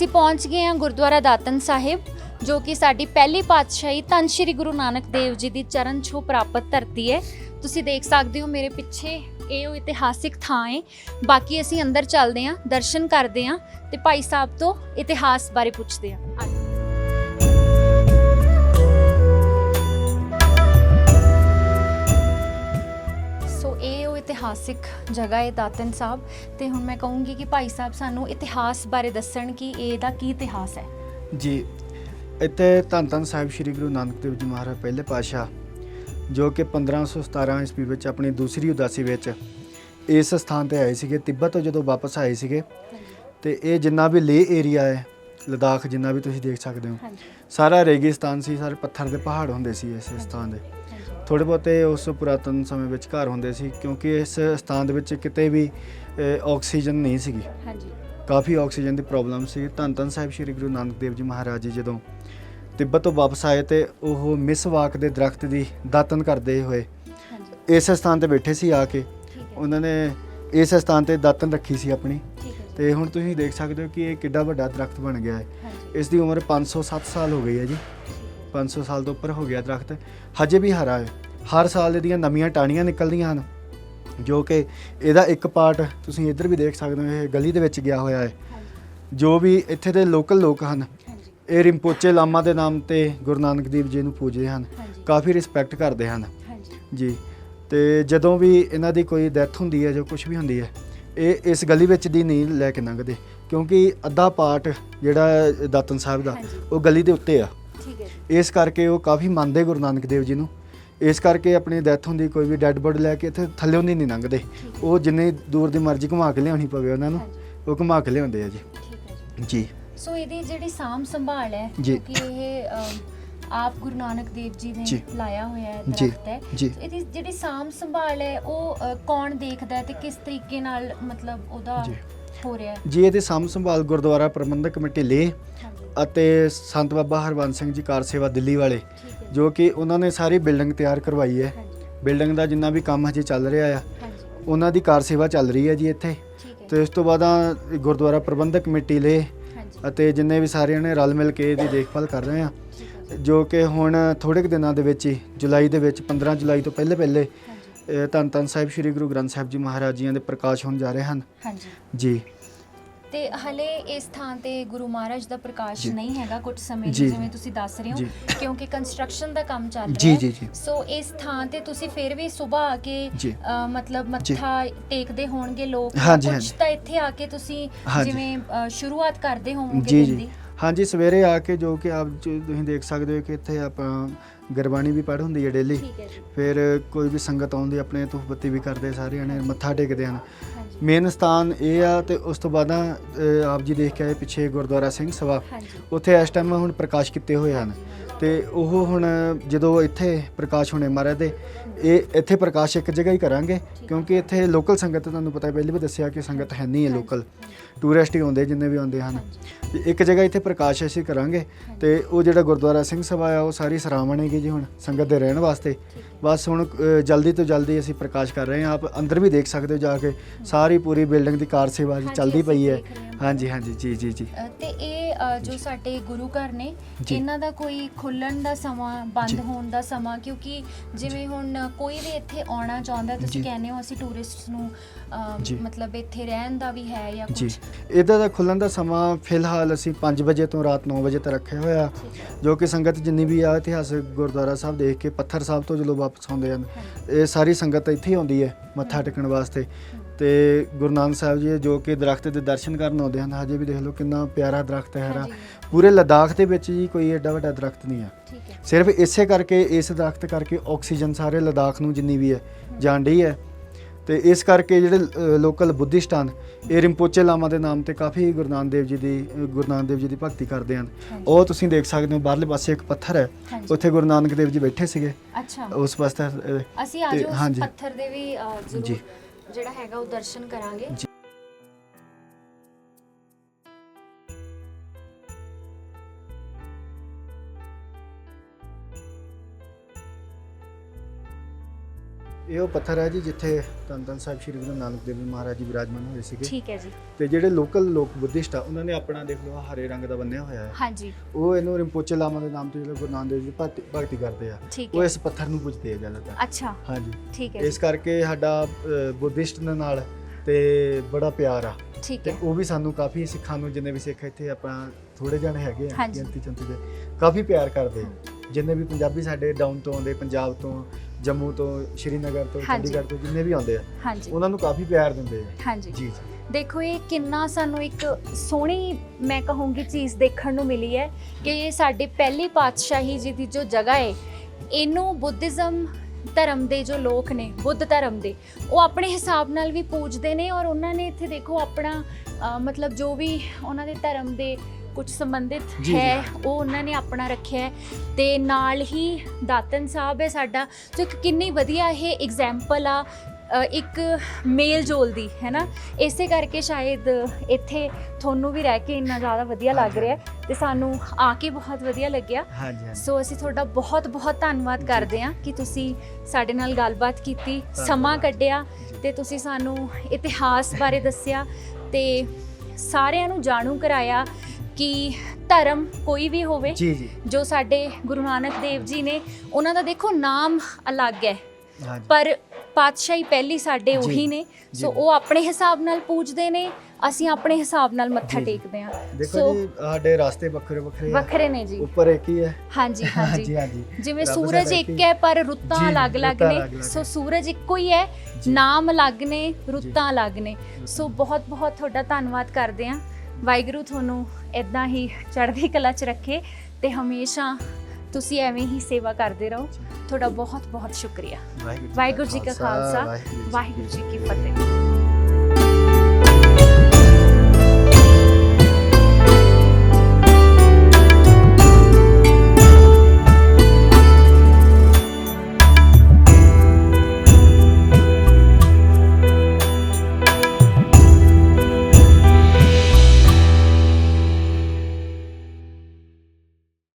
ਅਸੀਂ ਪਹੁੰਚ ਗਏ ਹਾਂ ਗੁਰਦੁਆਰਾ ਦਾਤਨ ਸਾਹਿਬ, ਜੋ ਕਿ ਸਾਡੀ ਪਹਿਲੀ ਪਾਤਸ਼ਾਹੀ ਧੰਨ ਸ਼੍ਰੀ ਗੁਰੂ ਨਾਨਕ ਦੇਵ ਜੀ ਦੀ ਚਰਨ ਛੋਹ ਪ੍ਰਾਪਤ ਧਰਤੀ ਹੈ। ਤੁਸੀਂ ਦੇਖ ਸਕਦੇ ਹੋ ਮੇਰੇ ਪਿੱਛੇ ਇਹ ਉਹ ਇਤਿਹਾਸਿਕ ਥਾਂ ਹੈ। ਬਾਕੀ ਅਸੀਂ ਅੰਦਰ ਚੱਲਦੇ ਹਾਂ, ਦਰਸ਼ਨ ਕਰਦੇ ਹਾਂ ਤੇ ਭਾਈ ਸਾਹਿਬ ਤੋਂ ਇਤਿਹਾਸ ਬਾਰੇ ਪੁੱਛਦੇ ਹਾਂ। ਇਤਿਹਾਸਿਕ ਜਗ੍ਹਾ ਹੈ ਦਾਤਨ ਸਾਹਿਬ ਤੇ ਹੁਣ ਮੈਂ ਕਹੂੰਗੀ ਕਿ ਭਾਈ ਸਾਹਿਬ ਸਾਨੂੰ ਇਤਿਹਾਸ ਬਾਰੇ ਦੱਸਣ ਕਿ ਇਹਦਾ ਕੀ ਇਤਿਹਾਸ ਹੈ। ਜੀ ਇੱਥੇ ਧੰਨ ਧੰਨ ਸਾਹਿਬ ਸ੍ਰੀ ਗੁਰੂ ਨਾਨਕ ਦੇਵ ਜੀ ਮਹਾਰਾਜ ਪਹਿਲੇ ਪਾਤਸ਼ਾਹ ਜੋ ਕਿ 1517 ਈਸਵੀ ਵਿੱਚ ਆਪਣੀ ਦੂਸਰੀ ਉਦਾਸੀ ਵਿੱਚ ਇਸ ਸਥਾਨ ਤੇ ਆਏ ਸੀਗੇ ਤਿੱਬਤ ਤੋਂ ਜਦੋਂ ਵਾਪਸ ਆਏ ਸੀਗੇ। ਤੇ ਇਹ ਜਿੰਨਾ ਵੀ ਲੇ ਏਰੀਆ ਹੈ ਲਦਾਖ ਜਿੰਨਾ ਵੀ ਤੁਸੀਂ ਦੇਖ ਸਕਦੇ ਹੋ ਸਾਰਾ ਰੇਗਿਸਤਾਨ ਸੀ ਸਾਰੇ ਪੱਥਰ ਦੇ ਪਹਾੜ ਹੁੰਦੇ ਸੀ ਇਸ ਸਥਾਨ ਦੇ। ਥੋੜੇ ਬਹੁਤੇ ਉਸ ਪੁਰਾਤਨ ਸਮੇਂ ਵਿੱਚ ਘਰ ਹੁੰਦੇ ਸੀ ਕਿਉਂਕਿ ਇਸ ਸਥਾਨ ਦੇ ਵਿੱਚ ਕਿਤੇ ਵੀ ਆਕਸੀਜਨ ਨਹੀਂ ਸੀਗੀ। ਹਾਂਜੀ। ਕਾਫੀ ਆਕਸੀਜਨ ਦੀ ਪ੍ਰੋਬਲਮ ਸੀ। ਧੰਨ ਧੰਨ ਸਾਹਿਬ ਸ੍ਰੀ ਗੁਰੂ ਨਾਨਕ ਦੇਵ ਜੀ ਮਹਾਰਾਜ ਜੀ ਜਦੋਂ ਤਿੱਬਤ ਤੋਂ ਵਾਪਸ ਆਏ ਤੇ ਉਹ ਮਿਸਵਾਕ ਦੇ ਦਰਖਤ ਦੀ ਦਾਤਨ ਕਰਦੇ ਹੋਏ ਇਸ ਸਥਾਨ ਤੇ ਬੈਠੇ ਸੀ ਆ ਕੇ। ਉਹਨਾਂ ਨੇ ਇਸ ਸਥਾਨ ਤੇ ਦਾਤਨ ਰੱਖੀ ਸੀ ਆਪਣੀ। ਤੇ ਹੁਣ ਤੁਸੀਂ ਦੇਖ ਸਕਦੇ ਹੋ ਕਿ ਇਹ ਕਿੱਡਾ ਵੱਡਾ ਦਰਖਤ ਬਣ ਗਿਆ ਹੈ। ਇਸ ਦੀ ਉਮਰ 507 ਸਾਲ ਹੋ ਗਈ ਹੈ ਜੀ। 500 ਸਾਲ ਤੋਂ ਉੱਪਰ ਹੋ ਗਿਆ ਦਰਖਤ ਹਜੇ ਵੀ ਹਰਾ ਹੈ। ਹਰ ਸਾਲ ਇਹਦੀਆਂ ਨਵੀਆਂ ਟਾਹਣੀਆਂ ਨਿਕਲਦੀਆਂ ਹਨ ਜੋ ਕਿ ਇਹਦਾ ਇੱਕ ਪਾਰਟ ਤੁਸੀਂ ਇੱਧਰ ਵੀ ਦੇਖ ਸਕਦੇ ਹੋ ਇਹ ਗਲੀ ਦੇ ਵਿੱਚ ਗਿਆ ਹੋਇਆ ਹੈ। ਜੋ ਵੀ ਇੱਥੇ ਦੇ ਲੋਕਲ ਲੋਕ ਹਨ ਇਹ ਰਿੰਪੋਚੇ ਲਾਮਾ ਦੇ ਨਾਮ ਤੇ ਗੁਰੂ ਨਾਨਕ ਦੇਵ ਜੀ ਨੂੰ ਪੂਜਦੇ ਹਨ। ਕਾਫੀ ਰਿਸਪੈਕਟ ਕਰਦੇ ਹਨ। ਜੀ ਤੇ ਜਦੋਂ ਵੀ ਇਹਨਾਂ ਦੀ ਕੋਈ ਡੈਥ ਹੁੰਦੀ ਹੈ ਜੋ ਕੁਝ ਵੀ ਹੁੰਦੀ ਹੈ ਇਹ ਇਸ ਗਲੀ ਵਿੱਚ ਦੀ ਨਹੀਂ ਲੈ ਕੇ ਲੰਘਦੇ ਕਿਉਂਕਿ ਅੱਧਾ ਪਾਰਟ ਜਿਹੜਾ ਦਾਤਨ ਸਾਹਿਬ ਦਾ। ਉਹ ਗਲੀ ਦੇ ਉੱਤੇ ਆ। ਠੀਕ ਹੈ ਜੀ, ਇਸ ਕਰਕੇ ਉਹ ਕਾਫੀ ਮੰਨਦੇ ਗੁਰੂ ਨਾਨਕ ਦੇਵ ਜੀ ਨੂੰ। ਇਸ ਕਰਕੇ ਆਪਣੀ ਡੈਥ ਹੁੰਦੀ ਕੋਈ ਵੀ ਡੈੱਡ ਬੋਡੀ ਲੈ ਕੇ ਇੱਥੇ ਥੱਲੇ ਦੀ ਨਹੀਂ ਲੰਘਦੇ। ਉਹ ਜਿੰਨੇ ਦੂਰ ਦੀ ਮਰਜ਼ੀ ਘੁਮਾ ਕੇ ਲਿਆਉਣੀ ਪਵੇ ਉਹਨਾਂ ਨੂੰ ਉਹ ਘੁਮਾ ਕੇ ਲਿਆਉਂਦੇ ਆ ਜੀ। ਠੀਕ ਹੈ ਜੀ। ਜੀ। ਸੋ ਇਹਦੀ ਜਿਹੜੀ ਸਾਮ ਸੰਭਾਲ ਹੈ। ਕਿਉਂਕਿ ਇਹ ਆਪ ਗੁਰੂ ਨਾਨਕ ਦੇਵ ਜੀ ਨੇ। ਲਾਇਆ ਹੋਇਆ ਹੈ ਦਰਖਤ ਹੈ। ਇਹਦੀ ਜਿਹੜੀ ਸਾਮ ਸੰਭਾਲ ਹੈ ਉਹ ਕੌਣ ਦੇਖਦਾ ਹੈ ਤੇ ਕਿਸ ਤਰੀਕੇ ਨਾਲ ਮਤਲਬ ਉਹਦਾ। ਹੋ ਰਿਹਾ ਹੈ? ਜੀ ਇਹਦੀ ਸਾਂਭ ਸੰਭਾਲ ਗੁਰਦੁਆਰਾ ਪ੍ਰਬੰਧਕ ਕਮੇਟੀ ਲੇ। ਅਤੇ ਸੰਤ ਬਾਬਾ ਹਰਬੰਸ ਸਿੰਘ ਜੀ ਕਾਰ ਸੇਵਾ ਦਿੱਲੀ ਵਾਲੇ ਜੀ, ਕਿ ਉਹਨਾਂ ਨੇ ਸਾਰੀ ਬਿਲਡਿੰਗ ਤਿਆਰ ਕਰਵਾਈ ਹੈ। ਬਿਲਡਿੰਗ ਦਾ ਜਿੰਨਾ ਵੀ ਕੰਮ ਹਜੇ ਚੱਲ ਰਿਹਾ ਆ ਉਹਨਾਂ ਦੀ ਕਾਰ ਸੇਵਾ ਚੱਲ ਰਹੀ ਹੈ ਜੀ ਇੱਥੇ। ਤੇ ਇਸ ਤੋਂ ਬਾਅਦ ਆ ਗੁਰਦੁਆਰਾ ਪ੍ਰਬੰਧਕ ਕਮੇਟੀ ਲੇ ਅਤੇ ਜਿੰਨੇ ਵੀ ਸਾਰਿਆਂ ਨੇ ਰਲ ਮਿਲ ਕੇ ਇਹਦੀ ਦੇਖਭਾਲ ਕਰ ਰਹੇ ਆ। ਜੀ, ਕਿ ਹੁਣ ਥੋੜੇ ਕੁ ਦਿਨਾਂ ਦੇ ਵਿੱਚ ਹੀ ਜੁਲਾਈ ਦੇ ਵਿੱਚ 15 ਜੁਲਾਈ ਤੋਂ ਪਹਿਲੇ ਪਹਿਲੇ ਧੰਨ ਧੰਨ ਸਾਹਿਬ ਸ੍ਰੀ ਗੁਰੂ ਗ੍ਰੰਥ ਸਾਹਿਬ ਜੀ ਮਹਾਰਾਜ ਜੀਆਂ ਦੇ ਪ੍ਰਕਾਸ਼ ਹੋਣ ਜਾ ਰਹੇ ਹਨ। ਹਾਂਜੀ। ਜੀ। ਤੇ ਹਲੇ ਇਸ ਥਾਂ ਤੇ ਗੁਰੂ ਮਹਾਰਾਜ ਦਾ ਪ੍ਰਕਾਸ਼। ਨਹੀਂ ਹੈਗਾ ਕੁਝ ਸਮੇਂ ਲਈ। ਜਿਵੇਂ ਤੁਸੀਂ ਦੱਸ ਰਹੇ ਹੋ। ਕਿਉਂਕਿ ਕੰਸਟਰਕਸ਼ਨ ਦਾ ਕੰਮ ਚੱਲ ਰਿਹਾ ਹੈ। ਸੋ ਇਸ ਥਾਂ ਤੇ ਤੁਸੀਂ ਫਿਰ ਵੀ ਸਵੇਰ ਆ ਕੇ ਮਤਲਬ ਮੱਥਾ ਟੇਕਦੇ ਹੋਣਗੇ ਲੋਕ ਹਾਂਜੀ। ਤਾਂ ਇੱਥੇ ਆ ਕੇ ਤੁਸੀਂ। ਜਿਵੇਂ ਸ਼ੁਰੂਆਤ ਕਰਦੇ ਹੋਵੋਗੇ ਜੀ ਦਿਨ ਜੀ ਦੀ ਹਾਂਜੀ ਸਵੇਰੇ ਆ ਕੇ ਜੋ ਕਿ ਆਪ ਜੀ ਤੁਸੀਂ ਦੇਖ ਸਕਦੇ ਹੋ ਕਿ ਇੱਥੇ ਆਪਾਂ ਗੁਰਬਾਣੀ ਵੀ ਪੜ੍ਹ ਹੁੰਦੀ ਹੈ ਡੇਲੀ ਠੀਕ ਹੈ ਜੀ। ਫਿਰ ਕੋਈ ਵੀ ਸੰਗਤ ਆਉਂਦੀ ਆਪਣੇ ਧੂਫ ਬੱਤੀ ਵੀ ਕਰਦੇ ਸਾਰੇ ਜਣੇ ਮੱਥਾ ਟੇਕਦੇ ਹਨ। ਹਾਂਜੀ। ਮੇਨ ਸਥਾਨ ਇਹ ਆ ਤੇ ਉਸ ਤੋਂ ਬਾਅਦ ਆਪ ਜੀ ਦੇਖ ਕੇ ਆਏ ਪਿੱਛੇ ਗੁਰਦੁਆਰਾ ਸਿੰਘ ਸਭਾ। ਹਾਂਜੀ। ਉੱਥੇ ਇਸ ਟਾਈਮ ਹੁਣ ਪ੍ਰਕਾਸ਼ ਕੀਤੇ ਹੋਏ ਹਨ। ਤੇ ਉਹ ਹੁਣ ਜਦੋਂ ਇੱਥੇ ਪ੍ਰਕਾਸ਼ ਹੋਣੇ ਮਹਾਰਾਜ ਦੇ ਇਹ ਇੱਥੇ ਪ੍ਰਕਾਸ਼ ਇੱਕ ਜਗ੍ਹਾ ਹੀ ਕਰਾਂਗੇ ਕਿਉਂਕਿ ਇੱਥੇ ਲੋਕਲ ਸੰਗਤ ਤੁਹਾਨੂੰ ਪਤਾ ਪਹਿਲੇ ਵੀ ਦੱਸਿਆ ਕਿ ਸੰਗਤ ਹੈ ਨਹੀਂ ਹੈ ਲੋਕਲ ਟੂਰਿਸਟ ਹੀ ਆਉਂਦੇ ਜਿੰਨੇ ਵੀ ਆਉਂਦੇ ਹਨ। ਤੇ ਇੱਕ ਜਗ੍ਹਾ ਇੱਥੇ ਪ੍ਰਕਾਸ਼ ਅਸੀਂ ਕਰਾਂਗੇ ਤੇ ਉਹ ਜਿਹੜਾ ਗੁਰਦੁਆਰਾ ਸਿੰਘ ਸਭਾ ਆ ਉਹ ਸਾਰੀ ਸਰਾਂ ਬਣੇਗੀ ਜੀ ਹੁਣ ਸੰਗਤ ਦੇ ਰਹਿਣ ਵਾਸਤੇ। ਬਸ ਹੁਣ ਅ, ਜਲਦੀ ਤੋਂ ਜਲਦੀ ਅਸੀਂ ਪ੍ਰਕਾਸ਼ ਕਰ ਰਹੇ ਹਾਂ ਆਪ ਅੰਦਰ ਵੀ ਦੇਖ ਸਕਦੇ ਹੋ ਜਾ ਕੇ ਸਾਰੀ ਪੂਰੀ ਬਿਲਡਿੰਗ ਦੀ ਕਾਰ ਸੇਵਾ ਜੀ ਹਾਂਜੀ, ਚੱਲਦੀ ਅਸੀਂ ਪਈ ਹੈ ਦੇਖ ਰਹੇ ਹਾਂ। ਹਾਂਜੀ ਹਾਂਜੀ ਜੀ ਜੀ ਜੀ ਅ, ਤੇ ਇਹ ਅ, ਜੋ ਸਾਡੇ ਗੁਰੂ ਘਰ ਨੇ ਜੀ। ਇਹਨਾਂ ਦਾ ਕੋਈ ਖੁੱਲਣ ਦਾ ਸਮਾਂ ਬੰਦ। ਹੋਣ ਦਾ ਸਮਾਂ ਕਿਉਂਕਿ ਜਿਵੇਂ ਹੁਣ ਕੋਈ ਵੀ ਇੱਥੇ ਆਉਣਾ ਚਾਹੁੰਦਾ ਤੁਸੀਂ ਜੀ। ਕਹਿੰਦੇ ਹੋ ਅਸੀਂ ਟੂਰਿਸਟਸ ਨੂੰ ਅ, ਜੀ। ਮਤਲਬ ਇੱਥੇ ਰਹਿਣ ਦਾ ਵੀ ਹੈ ਜਾਂ ਜੀ ਕੁਝ ਇਹਦਾ ਦਾ ਖੁੱਲਣ ਦਾ ਸਮਾਂ ਫਿਲਹਾਲ ਅਸੀਂ 5 ਵਜੇ ਤੋਂ ਰਾਤ 9 ਵਜੇ ਤੱਕ ਰੱਖਿਆ ਹੋਇਆ ਜੋ ਕਿ ਸੰਗਤ ਜਿੰਨੀ ਵੀ ਆ ਇਤਿਹਾਸਕ ਗੁਰਦੁਆਰਾ ਸਾਹਿਬ ਦੇਖ ਕੇ ਪੱਥਰ ਸਾਹਿਬ ਤੋਂ ਜਦੋਂ ਵਾਪਸ ਆਉਂਦੇ ਹਨ। ਇਹ ਸਾਰੀ ਸੰਗਤ ਇੱਥੇ ਆਉਂਦੀ ਹੈ ਮੱਥਾ ਟੇਕਣ ਵਾਸਤੇ। ਤੇ ਗੁਰੂ ਨਾਨਕ ਸਾਹਿਬ ਜੀ ਜੋ ਕਿ ਦਰਖਤ ਦੇ ਦਰਸ਼ਨ ਕਰਨ ਆਉਂਦੇ ਹਨ ਹਜੇ ਵੀ ਦੇਖ ਲਓ ਕਿੰਨਾ ਪਿਆਰਾ ਦਰਖਤ ਹੈ ਹਰਾ। ਪੂਰੇ ਲਦਾਖ ਦੇ ਵਿੱਚ ਜੀ ਕੋਈ ਐਡਾ ਵੱਡਾ ਦਰਖਤ ਨਹੀਂ ਹੈ। ਸਿਰਫ ਇਸੇ ਕਰਕੇ ਇਸ ਦਰਖਤ ਕਰਕੇ ਆਕਸੀਜਨ ਸਾਰੇ ਲਦਾਖ ਨੂੰ ਜਿੰਨੀ ਵੀ ਹੈ ਜਾਂਦੀ ਹੈ। ਤੇ ਇਸ ਕਰਕੇ ਜਿਹੜੇ ਲੋਕਲ ਬੁੱਧਿਸਟ ਹਨ ਇਹ ਰਿੰਪੋਚੇ ਲਾਮਾ ਦੇ ਨਾਮ ਤੇ ਕਾਫੀ ਗੁਰੂ ਨਾਨਕ ਦੇਵ ਜੀ ਦੀ ਗੁਰੂ ਨਾਨਕ ਦੇਵ ਜੀ ਦੀ ਭਗਤੀ ਕਰਦੇ ਹਨ। ਉਹ ਤੁਸੀਂ ਦੇਖ ਸਕਦੇ ਹੋ ਬਾਹਰਲੇ ਪਾਸੇ ਇੱਕ ਪੱਥਰ ਹੈ। ਉੱਥੇ ਗੁਰੂ ਨਾਨਕ ਦੇਵ ਜੀ ਬੈਠੇ ਸੀਗੇ ਅੱਛਾ ਉਸ ਪਾਸੇ ਅ, ਅਸੀਂ ਉਸ ਹਾਂਜੀ। ਪੱਥਰ ਦੇ ਵੀ ਜ਼ਰੂਰ। ਜਿਹੜਾ ਹੈਗਾ ਉਹ ਦਰਸ਼ਨ ਕਰਾਂਗੇ ਇਹ ਉਹ ਪੱਥਰ ਹੈ ਜੀ ਜਿੱਥੇ ਧੰਨ ਸਾਹਿਬ ਸ੍ਰੀ ਗੁਰੂ ਨਾਨਕ ਦੇਵ ਜੀ ਮਹਾਰਾਜ ਜੀ ਵਿਰਾਜਮਾਨ ਹੋਏ ਸੀਗੇ। ਠੀਕ ਹੈ ਜੀ। ਤੇ ਜਿਹੜੇ ਲੋਕਲ ਲੋਕ ਬੁੱਧਿਸਟ ਆ ਉਹਨਾਂ ਨੇ ਆਪਣਾ ਦੇਖ ਲਓ ਆਹ ਹਰੇ ਰੰਗ ਦਾ ਬੰਨਿਆ ਹੋਇਆ ਹੈ। ਹਾਂਜੀ। ਉਹ ਇਹਨੂੰ ਰਿੰਪੋਚੇ ਲਾਮਾ ਦੇ ਨਾਮ ਤੋਂ ਜਿਹੜੇ ਗੁਰੂ ਨਾਨਕ ਦੇਵ ਜੀ ਭਗਤੀ ਭਗਤੀ ਕਰਦੇ ਆ। ਠੀਕ ਉਹ ਹੈ ਇਸ ਪੱਥਰ ਨੂੰ ਪੁੱਜਦੇ ਆ ਜ਼ਿਆਦਾਤਰ। ਅੱਛਾ। ਹਾਂਜੀ। ਠੀਕ ਹੈ ਇਸ ਕਰਕੇ ਸਾਡਾ ਬੁੱਧਿਸਟ ਦੇ ਨਾਲ ਤੇ ਬੜਾ ਪਿਆਰ ਆ। ਠੀਕ ਤੇ ਹੈ। ਉਹ ਵੀ ਸਾਨੂੰ ਕਾਫੀ ਸਿੱਖਾਂ ਨੂੰ ਜਿੰਨੇ ਵੀ ਸਿੱਖ ਇੱਥੇ ਆਪਾਂ ਥੋੜੇ ਜਣੇ ਹੈਗੇ ਆ ਹਾਂਜੀ। ਗਿਣਤੀ ਚੰਤੀ ਦੇ ਕਾਫੀ ਪਿਆਰ ਕਰਦੇ ਆ। ਜਿੰਨੇ ਵੀ ਪੰਜਾਬੀ ਸਾਡੇ ਡਾਊਨ ਤੋਂ ਆਉਂਦੇ ਪੰਜਾਬ ਤੋਂ ਜੰਮੂ ਤੋਂ ਸ਼੍ਰੀਨਗਰ ਤੋਂ ਹਾਂਜੀ। ਚੰਡੀਗੜ੍ਹ ਤੋਂ ਜਿੰਨੇ ਵੀ ਆਉਂਦੇ ਆ ਹਾਂਜੀ। ਉਹਨਾਂ ਨੂੰ ਕਾਫੀ ਪਿਆਰ ਦਿੰਦੇ ਆ। ਹਾਂਜੀ। ਜੀ ਜੀ। ਦੇਖੋ ਇਹ ਕਿੰਨਾ ਸਾਨੂੰ ਇੱਕ ਸੋਹਣੀ ਮੈਂ ਕਹੂੰਗੀ ਚੀਜ਼ ਦੇਖਣ ਨੂੰ ਮਿਲੀ ਹੈ ਕਿ ਇਹ ਸਾਡੇ ਪਹਿਲੀ ਪਾਤਸ਼ਾਹੀ ਜੀ ਦੀ ਜੋ ਜਗ੍ਹਾ ਹੈ ਇਹਨੂੰ ਬੁੱਧਿਜ਼ਮ ਧਰਮ ਦੇ ਜੋ ਲੋਕ ਨੇ ਬੁੱਧ ਧਰਮ ਦੇ ਉਹ ਆਪਣੇ ਹਿਸਾਬ ਨਾਲ ਵੀ ਪੂਜਦੇ ਨੇ ਔਰ ਉਹਨਾਂ ਨੇ ਇੱਥੇ ਦੇਖੋ ਆਪਣਾ ਅ, ਮਤਲਬ ਜੋ ਵੀ ਉਹਨਾਂ ਦੇ ਧਰਮ ਦੇ ਕੁਝ ਸੰਬੰਧਿਤ ਜੀ। ਹੈ ਉਹ ਉਹਨਾਂ ਨੇ ਆਪਣਾ ਰੱਖਿਆ ਹੈ ਤੇ ਨਾਲ ਹੀ ਦਾਤਨ ਸਾਹਿਬ ਹੈ ਸਾਡਾ ਜੋ ਇੱਕ ਕਿੰਨੀ ਵਧੀਆ ਇਹ ਐਗਜ਼ਾਮਪਲ ਆ ਅ, ਇੱਕ ਮੇਲ ਜੋਲ ਦੀ ਹੈ ਨਾ ਇਸੇ ਕਰਕੇ ਸ਼ਾਇਦ ਇੱਥੇ ਤੁਹਾਨੂੰ ਵੀ ਰਹਿ ਕੇ ਇੰਨਾ ਜ਼ਿਆਦਾ ਵਧੀਆ ਲੱਗ ਰਿਹਾ ਹੈ ਤੇ ਸਾਨੂੰ ਆ ਕੇ ਬਹੁਤ ਵਧੀਆ ਲੱਗਿਆ ਹਾਂਜੀ ਹਾਂਜੀ ਸੋ ਅਸੀਂ ਤੁਹਾਡਾ ਬਹੁਤ ਬਹੁਤ ਧੰਨਵਾਦ। ਕਰਦੇ ਹਾਂ ਕਿ ਤੁਸੀਂ ਸਾਡੇ ਨਾਲ ਗੱਲਬਾਤ ਕੀਤੀ। ਸਮਾਂ ਕੱਢਿਆ। ਤੇ ਤੁਸੀਂ ਸਾਨੂੰ ਇਤਿਹਾਸ ਬਾਰੇ ਦੱਸਿਆ ਤੇ ਸਾਰਿਆਂ ਨੂੰ ਜਾਣੂ ਕਰਾਇਆ ਕਿ ਧਰਮ ਕੋਈ ਵੀ ਹੋਵੇ ਜੀ ਜੀ। ਜੋ ਸਾਡੇ ਗੁਰੂ ਨਾਨਕ ਦੇਵ ਜੀ ਨੇ ਉਹਨਾਂ ਦਾ ਦੇਖੋ ਨਾਮ ਅਲੱਗ ਹੈ। ਪਰ ਪਾਤਸ਼ਾਹੀ ਪਹਿਲੀ ਸਾਡੇ ਉਹੀ ਨੇ। ਸੋ ਉਹ ਆਪਣੇ ਹਿਸਾਬ ਨਾਲ ਪੂਜਦੇ ਨੇ ਅਸੀਂ ਆਪਣੇ ਹਿਸਾਬ ਨਾਲ ਮੱਥਾ। ਟੇਕਦੇ ਹਾਂ। ਦੇਖੋ ਜੀ ਸਾਡੇ ਰਾਸਤੇ ਵੱਖਰੇ ਵੱਖਰੇ ਵੱਖਰੇ ਨੇ ਜੀ। ਉੱਪਰ ਇੱਕ ਹੀ ਹੈ। ਹਾਂਜੀ ਹਾਂਜੀ। ਜਿਵੇਂ ਸੂਰਜ ਇੱਕ ਹੈ। ਪਰ ਰੁੱਤਾਂ ਅਲੱਗ-ਅਲੱਗ ਨੇ। ਸੋ। ਸੂਰਜ ਇੱਕੋ ਹੀ ਹੈ। ਨਾਮ ਅਲੱਗ ਨੇ ਰੁੱਤਾਂ ਅਲੱਗ ਨੇ। ਸੋ ਬਹੁਤ-ਬਹੁਤ ਤੁਹਾਡਾ ਧੰਨਵਾਦ ਕਰਦੇ ਹਾਂ। ਵਾਹਿਗੁਰੂ ਤੁਹਾਨੂੰ ਇਦਾਂ ਹੀ ਚੜ੍ਹਦੀ ਕਲਾ 'ਚ ਰੱਖੇ ਤੇ ਹਮੇਸ਼ਾ ਤੁਸੀਂ ਐਵੇਂ ਹੀ ਸੇਵਾ ਕਰਦੇ ਰਹੋ। ਤੁਹਾਡਾ ਬਹੁਤ-ਬਹੁਤ ਸ਼ੁਕਰੀਆ। ਵਾਹਿਗੁਰੂ ਜੀ ਕਾ ਖਾਲਸਾ ਵਾਹਿਗੁਰੂ ਜੀ ਕੀ ਫਤਿਹ।